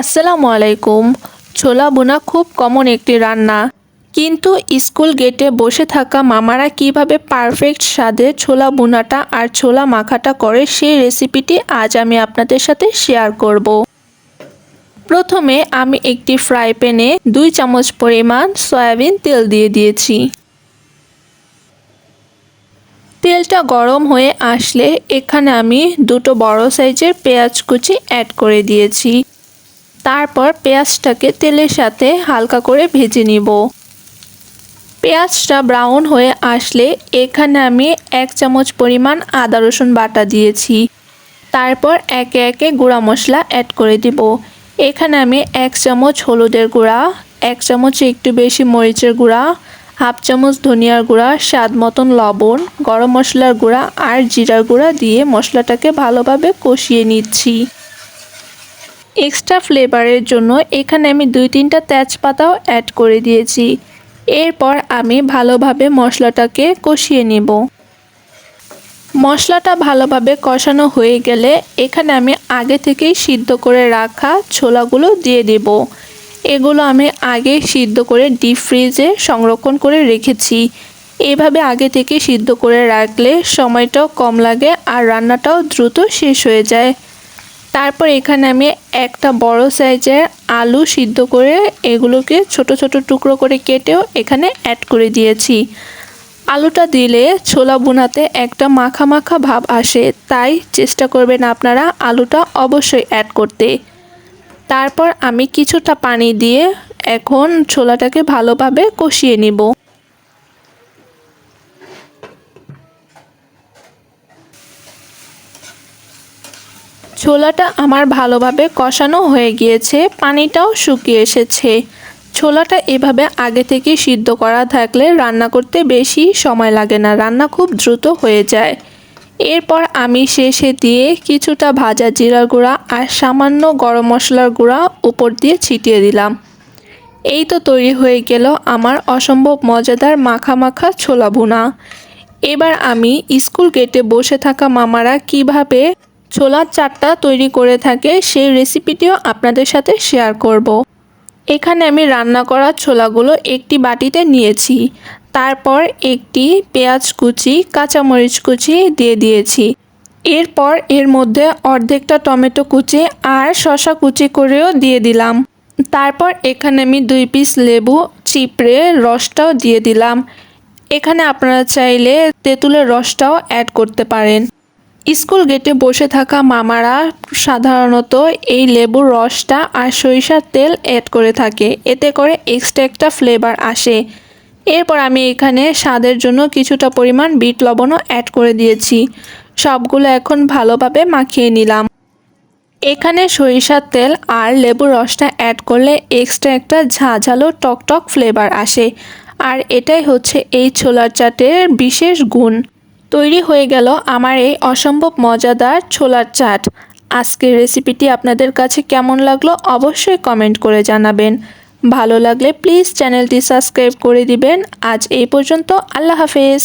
আসসালামু আলাইকুম। ছোলা বোনা খুব কমন একটি রান্না। কিন্তু স্কুল গেটে বসে থাকা মামারা কীভাবে পারফেক্ট স্বাদে ছোলা বোনাটা আর ছোলা মাখাটা করে সেই রেসিপিটি আজ আমি আপনাদের সাথে শেয়ার করব। প্রথমে আমি একটি ফ্রাই প্যানে দুই চামচ পরিমাণ সয়াবিন তেল দিয়ে দিয়েছি। তেলটা গরম হয়ে আসলে এখানে আমি দুটো বড় সাইজের পেঁয়াজ কুচি অ্যাড করে দিয়েছি। তারপর পেঁয়াজটাকে তেলের সাথে হালকা করে ভেজে নিব। পেঁয়াজটা ব্রাউন হয়ে আসলে এখানে আমি এক চামচ পরিমাণ আদা রসুন বাটা দিয়েছি। তারপর একে একে গুঁড়া মশলা অ্যাড করে দিব। এখানে আমি এক চামচ হলুদের গুঁড়া, এক চামচ একটু বেশি মরিচের গুঁড়া, হাফ চামচ ধনিয়ার গুঁড়া, স্বাদ মতন লবণ, গরম মশলার গুঁড়া আর জিরার গুঁড়া দিয়ে মশলাটাকে ভালোভাবে কষিয়ে নিচ্ছি। এক্সট্রা ফ্লেভারের জন্য এখানে আমি দুই তিনটা তেজপাতাও অ্যাড করে দিয়েছি। এরপর আমি ভালোভাবে মশলাটাকে কষিয়ে নেব। মশলাটা ভালোভাবে কষানো হয়ে গেলে এখানে আমি আগে থেকেই সিদ্ধ করে রাখা ছোলাগুলো দিয়ে দেব। এগুলো আমি আগে সিদ্ধ করে ডিপ ফ্রিজে সংরক্ষণ করে রেখেছি। এভাবে আগে থেকে সিদ্ধ করে রাখলে সময়টাও কম লাগে আর রান্নাটাও দ্রুত শেষ হয়ে যায়। তারপর এখানে আমি একটা বড় সাইজের আলু সিদ্ধ করে এগুলোকে ছোট ছোট টুকরো করে কেটেও এখানে অ্যাড করে দিয়েছি। আলুটা দিলে ছোলা বোনাতে একটা মাখা মাখা ভাব আসে, তাই চেষ্টা করবেন আপনারা আলুটা অবশ্যই অ্যাড করতে। তারপর আমি কিছুটা পানি দিয়ে এখন ছোলাটাকে ভালোভাবে কষিয়ে নিব। ছোলাটা আমার ভালোভাবে কষানো হয়ে গিয়েছে, পানিটাও শুকিয়ে এসেছে। ছোলাটা এভাবে আগে থেকে সিদ্ধ করা থাকলে রান্না করতে বেশি সময় লাগে না, রান্না খুব দ্রুত হয়ে যায়। এরপর আমি শেষে দিয়ে কিছুটা ভাজা জিরার গুঁড়া আর সামান্য গরম মশলার গুঁড়া উপর দিয়ে ছিটিয়ে দিলাম। এই তো তৈরি হয়ে গেল আমার অসম্ভব মজাদার মাখা মাখা ছোলা ভুনা। এবার আমি স্কুল গেটে বসে থাকা মামারা কীভাবে ছোলার চাটটা তৈরি করে থাকে, সেই রেসিপিটিও আপনাদের সাথে শেয়ার করব। এখানে আমি রান্না করা ছোলাগুলো একটি বাটিতে নিয়েছি। তারপর একটি পেঁয়াজ কুচি, কাঁচামরিচ কুচি দিয়ে দিয়েছি। এরপর এর মধ্যে অর্ধেকটা টমেটো কুচি আর শশা কুচি করেও দিয়ে দিলাম। তারপর এখানে আমি দুই পিস লেবু, চিপড়ে রসটাও দিয়ে দিলাম। এখানে আপনারা চাইলে তেঁতুলের রসটাও অ্যাড করতে পারেন। স্কুল গেটে বসে থাকা মামারা সাধারণত এই লেবুর রসটা আর সরিষার তেল অ্যাড করে থাকে। এতে করে এক্সট্রা একটা ফ্লেভার আসে। এরপর আমি এখানে স্বাদের জন্য কিছুটা পরিমাণ বিট লবণও অ্যাড করে দিয়েছি। সবগুলো এখন ভালোভাবে মাখিয়ে নিলাম। এখানে সরিষার তেল আর লেবুর রসটা অ্যাড করলে এক্সট্রা একটা ঝাঁঝালো টকটক ফ্লেভার আসে। আর এটাই হচ্ছে এই ছোলার চাটের বিশেষ গুণ। তৈরি হয়ে গেল আমার এই অসম্ভব মজাদার ছোলার চাট। আজকের রেসিপিটি আপনাদের কাছে কেমন লাগল অবশ্যই কমেন্ট করে জানাবেন। ভালো লাগলে প্লিজ চ্যানেলটি সাবস্ক্রাইব করে দিবেন। আজ এই পর্যন্ত আল্লাহ হাফেজ।